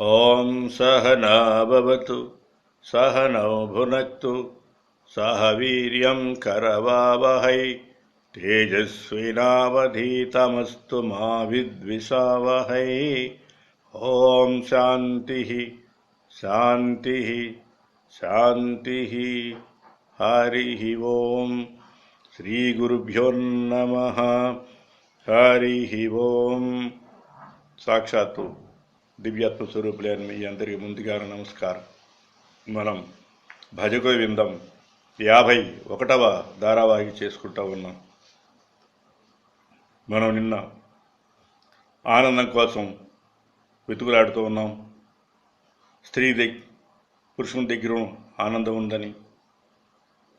ॐ सह न भवतु सह नौ सह वीर्यं करवावहै तेजस्विनावधीतमस्तु मा विद्विषावहै। ॐ शान्तिः शान्तिः शान्तिः। हरिः ॐ श्रीगुरुभ्योन्नमः हरिः ॐ साक्षात् దివ్యాత్మ స్వరూపులేని మీ అందరికీ ముందుగా నమస్కారం. మనం భజగో విందం యాభై ఒకటవ ధారావాహిక చేసుకుంటా ఉన్నాం. మనం నిన్న ఆనందం కోసం వెతుకులాడుతూ ఉన్నాం. స్త్రీ దగ్గర పురుషుని దగ్గర ఆనందం ఉందని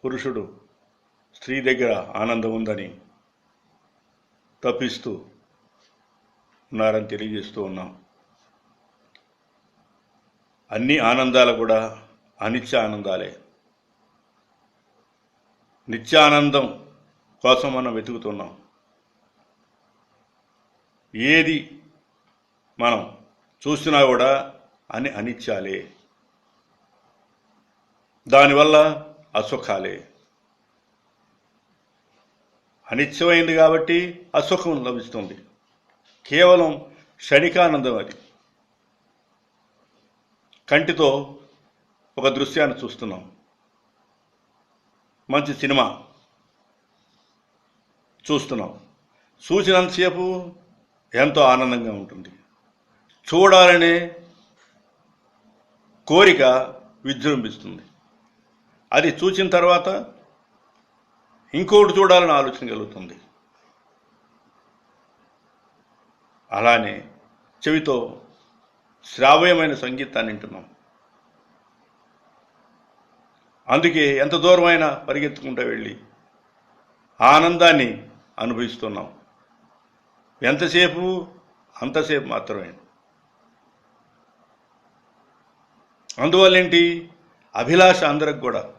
పురుషుడు స్త్రీ దగ్గర ఆనందం ఉందని తప్పిస్తూ ఉన్నారని తెలియజేస్తూ ఉన్నాం. అన్ని ఆనందాలు కూడా అనిత్య ఆనందాలే నిత్యానందం కోసం మనం వెతుకుతున్నాం. ఏది మనం చూసినా కూడా అని అనిత్యాలే. దానివల్ల అసుఖాలే. అనిత్యమైంది కాబట్టి అసుఖం లభిస్తుంది. కేవలం క్షణికానందం అది. కంటితో ఒక దృశ్యాన్ని చూస్తున్నాం. మంచి సినిమా చూస్తున్నాం. చూసినంతసేపు ఎంతో ఆనందంగా ఉంటుంది. చూడాలనే కోరిక విజృంభిస్తుంది. అది చూసిన తర్వాత ఇంకోటి చూడాలని ఆలోచన కలుగుతుంది. అలానే చెవితో శ్రావ్యమైన సంగీతాన్ని వింటున్నాం. అందుకే ఎంత దూరమైనా పరిగెత్తుకుంటూ వెళ్ళి ఆనందాన్ని అనుభవిస్తున్నాం. ఎంతసేపు? అంతసేపు మాత్రమే. అందువల్ల ఏంటి అభిలాష అందరికి కూడా.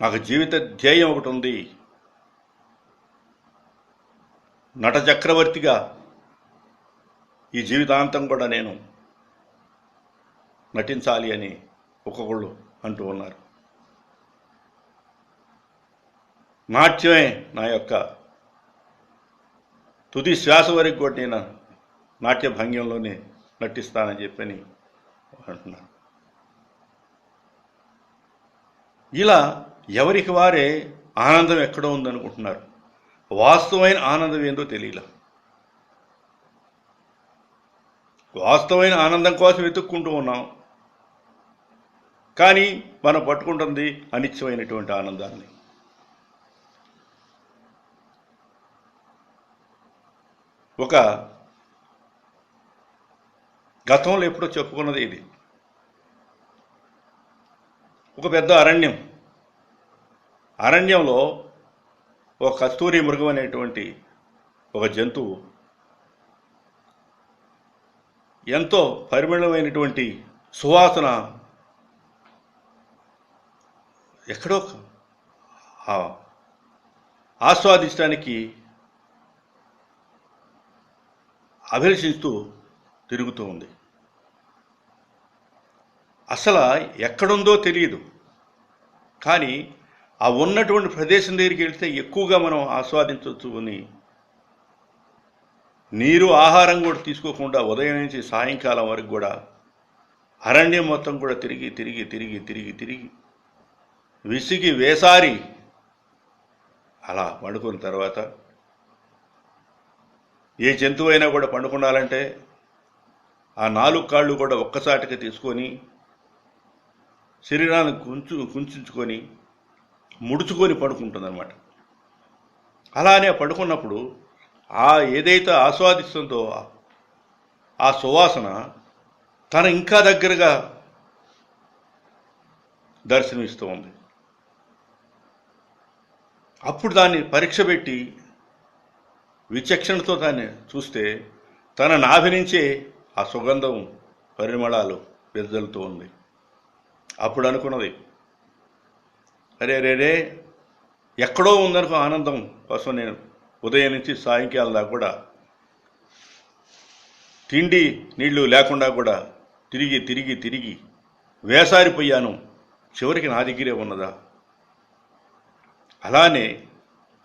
నాకు జీవిత ధ్యేయం ఒకటి ఉంది. నట చక్రవర్తిగా ఈ జీవితాంతం కూడా నేను నటించాలి అని ఒక్కొక్కళ్ళు అంటూ ఉన్నారు. నాట్యమే నా యొక్క తుది శ్వాస వరకు కూడా నేను నాట్య భంగ్యంలోనే నటిస్తానని చెప్పని అంటున్నారు. ఇలా ఎవరికి వారే ఆనందం ఎక్కడో ఉందనుకుంటున్నారు. వాస్తవమైన ఆనందం ఏందో తెలియలా. వాస్తవమైన ఆనందం కోసం వెతుక్కుంటూ ఉన్నాం. కానీ మనం పట్టుకుంటుంది అనిత్యమైనటువంటి ఆనందాన్ని. ఒక గతంలో ఎప్పుడో చెప్పుకున్నది ఇది. ఒక పెద్ద అరణ్యం. అరణ్యంలో ఒక కస్తూరి మృగం అనేటువంటి ఒక జంతువు ఎంతో పరిమళమైనటువంటి సువాసన ఎక్కడో ఆస్వాదించడానికి అభిలషిస్తూ తిరుగుతూ ఉంది. అసలు ఎక్కడుందో తెలియదు. కానీ ఆ ఉన్నటువంటి ప్రదేశం దగ్గరికి వెళ్తే ఎక్కువగా మనం ఆస్వాదించవచ్చు అని నీరు ఆహారం కూడా తీసుకోకుండా ఉదయం నుంచి సాయంకాలం వరకు కూడా అరణ్యం మొత్తం కూడా తిరిగి తిరిగి తిరిగి తిరిగి తిరిగి విసిగి వేసారి. అలా పండుకున్న తర్వాత ఏ జంతువు అయినా కూడా పండుకున్నాలంటే ఆ నాలుగు కాళ్ళు కూడా ఒక్కసాటికి తీసుకొని శరీరాన్ని కుంచు కుంచుకొని ముడుచుకొని పడుకుంటుందన్నమాట. అలానే పడుకున్నప్పుడు ఆ ఏదైతే ఆస్వాదిస్తుందో ఆ సువాసన తన ఇంకా దగ్గరగా దర్శనమిస్తూ ఉంది. అప్పుడు దాన్ని పరీక్ష పెట్టి విచక్షణతో దాన్ని చూస్తే తన నాభి నుంచే ఆ సుగంధం పరిమళాలు వెదజల్లుతూ ఉంది. అప్పుడు అనుకున్నది అరే రే రే ఎక్కడో ఉందనుకో ఆనందం కోసం నేను ఉదయం నుంచి సాయంకాలం దాకా కూడా తిండి నీళ్ళు లేకుండా కూడా తిరిగి తిరిగి తిరిగి వేసారిపోయాను చివరికి నా దగ్గరే ఉన్నదా? అలానే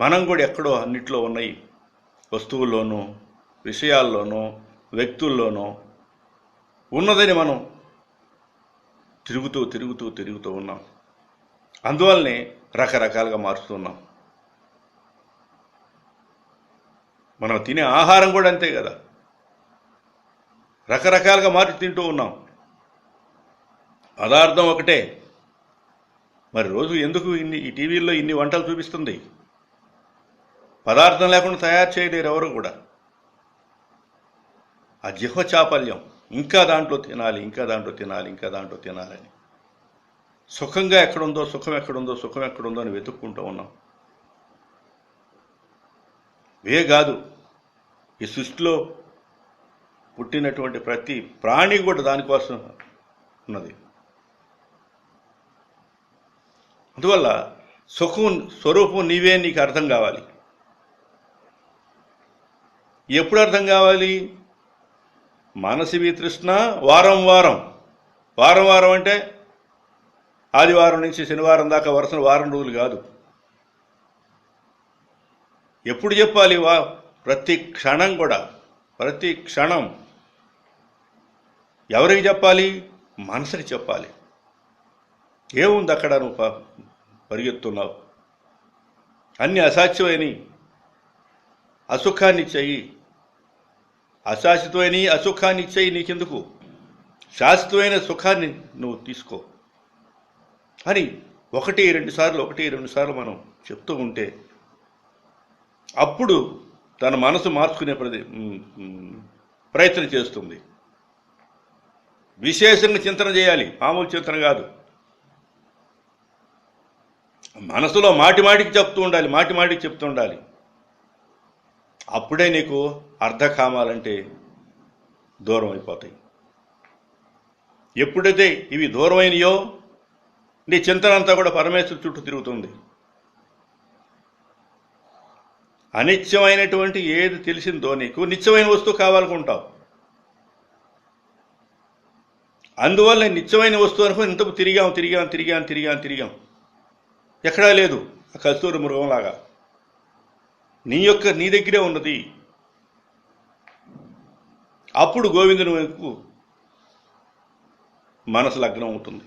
మనం కూడా ఎక్కడో అన్నిట్లో ఉన్నాయి. వస్తువుల్లోనూ విషయాల్లోనూ వ్యక్తుల్లోనూ ఉన్నదని మనం తిరుగుతూ తిరుగుతూ తిరుగుతూ ఉన్నాం. అందువల్లనే రకరకాలుగా మారుస్తున్నాం మనం తినే ఆహారం కూడా అంతే కదా. రకరకాలుగా మార్చి తింటూ ఉన్నాం. పదార్థం ఒకటే. మరి రోజు ఎందుకు ఇన్ని ఈ టీవీల్లో ఇన్ని వంటలు చూపిస్తుంది? పదార్థం లేకుండా తయారు చేయలేరు ఎవరు కూడా. ఆ జిహ్వ చాపల్యం ఇంకా దాంట్లో తినాలి ఇంకా దాంట్లో తినాలి ఇంకా దాంట్లో తినాలని. సుఖంగా ఎక్కడుందో సుఖం ఎక్కడుందో సుఖం ఎక్కడుందో అని వెతుక్కుంటూ ఉన్నాం. వే కాదు. ఈ సృష్టిలో పుట్టినటువంటి ప్రతి ప్రాణి కూడా దానికోసం ఉన్నది. అందువల్ల సుఖం స్వరూపం నీవే నీకు అర్థం కావాలి. ఎప్పుడు అర్థం కావాలి? మనసివి తృష్ణ వారం వారం. వారం వారం అంటే ఆదివారం నుంచి శనివారం దాకా వరుస వారం రోజులు కాదు. ఎప్పుడు చెప్పాలి వా ప్రతి క్షణం కూడా ప్రతి క్షణం. ఎవరికి చెప్పాలి? మనసుని చెప్పాలి. ఏముంది అక్కడ నువ్వు పరిగెత్తున్నావు? అన్ని అసాధ్యమైన అసుఖాన్ని చెయ్యి. అశాశ్వతమైన అసుఖాన్ని ఇచ్చేయి నీకెందుకు? శాశ్వతమైన సుఖాన్ని నువ్వు తీసుకో. అని ఒకటి రెండు సార్లు ఒకటి రెండు సార్లు మనం చెప్తూ ఉంటే అప్పుడు తన మనసు మార్చుకునే ప్రది ప్రయత్నం చేస్తుంది. విశేషంగా చింతన చేయాలి. మామూలు చింతన కాదు. మనసులో మాటి మాటికి చెప్తూ ఉండాలి. మాటి మాటికి చెప్తూ ఉండాలి. అప్పుడే నీకు అర్ధకామాలంటే దూరం అయిపోతాయి. ఎప్పుడైతే ఇవి దూరమైనయో నీ చింతన అంతా కూడా పరమేశ్వరు చుట్టూ తిరుగుతుంది. అనిత్యమైనటువంటి ఏది తెలిసిందో నీకు నిత్యమైన వస్తువు కావాలనుకుంటావు. అందువల్ల నిత్యమైన వస్తువు అనుకుని ఇంతకు తిరిగాం తిరిగాం తిరిగాం తిరిగాం తిరిగాం. ఎక్కడా లేదు. ఆ కస్తూరి మృగంలాగా నీ యొక్క నీ దగ్గరే ఉన్నది. అప్పుడు గోవిందుని వైపు మనసు లగ్నం అవుతుంది.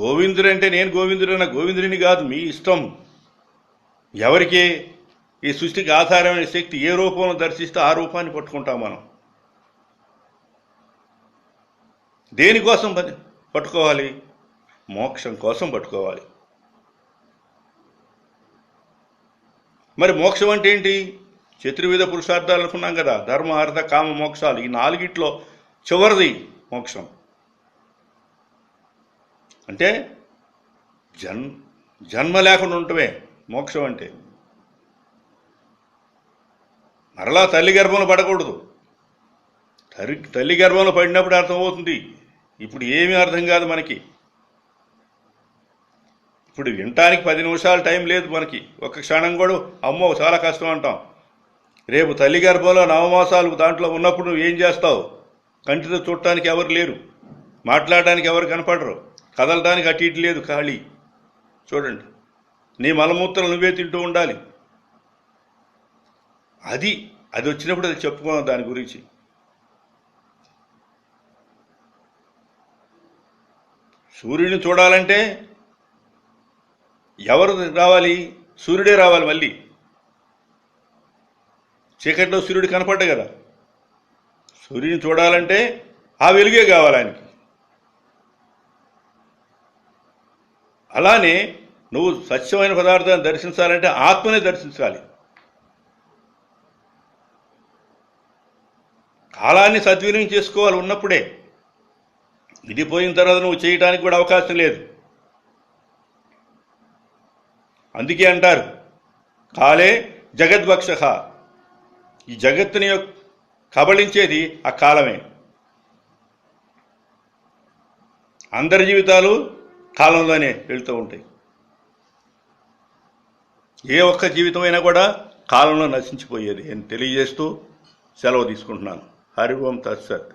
గోవిందుడు అంటే నేను గోవిందుడు అన్న గోవిందుడిని కాదు మీ ఇష్టం. ఎవరికి ఈ సృష్టికి ఆధారమైన శక్తి ఏ రూపంలో దర్శిస్తే ఆ రూపాన్ని పట్టుకుంటాం మనం? దేనికోసం పట్టుకోవాలి? మోక్షం కోసం పట్టుకోవాలి. మరి మోక్షం అంటే ఏంటి? చతుర్విధ పురుషార్థాలు అనుకున్నాం కదా ధర్మ అర్థ కామ మోక్షాలు. ఈ నాలుగిట్లో చివరిది మోక్షం. అంటే జన్ జన్మ లేకుండా ఉండటమే. మోక్షం అంటే. మరలా తల్లి గర్భంలో పడకూడదు. తల్లి తల్లి గర్భంలో పడినప్పుడు అర్థమవుతుంది. ఇప్పుడు ఏమీ అర్థం కాదు మనకి. ఇప్పుడు వినటానికి పది నిమిషాలు టైం లేదు మనకి. ఒక క్షణం కూడా అమ్మో చాలా కష్టం అంటాం. రేపు తల్లి గర్భంలో నవమాసాలు దాంట్లో ఉన్నప్పుడు నువ్వు ఏం చేస్తావు? కంటితో చూడటానికి ఎవరు లేరు. మాట్లాడడానికి ఎవరు కనపడరు. కదలడానికి అటు ఇటు లేదు ఖాళీ. చూడండి. నీ మలమూత్రాలు నువ్వే తింటూ ఉండాలి. అది అది వచ్చినప్పుడు అది చెప్పుకోవడం దాని గురించి. సూర్యుడిని చూడాలంటే ఎవరు రావాలి? సూర్యుడే రావాలి మళ్ళీ. చీకట్లో సూర్యుడు కనపడ్డ కదా. సూర్యుని చూడాలంటే ఆ వెలుగే కావాలి ఆయనకి. అలానే నువ్వు స్వచ్ఛమైన పదార్థాన్ని దర్శించాలంటే ఆత్మనే దర్శించాలి. కాలాన్ని సద్వినియోగం చేసుకోవాలి ఉన్నప్పుడే. ఇది పోయిన తర్వాత నువ్వు చేయటానికి కూడా అవకాశం లేదు. అందుకే అంటారు కాలే జగద్వక్ష. ఈ జగత్తుని యొక్క కబళించేది ఆ కాలమే. అందరి జీవితాలు కాలంలోనే వెళ్తూ ఉంటాయి. ఏ ఒక్క జీవితమైనా కూడా కాలంలో నశించిపోయేది అని తెలియజేస్తూ సెలవు తీసుకుంటున్నాను. హరి ఓం తత్సత్.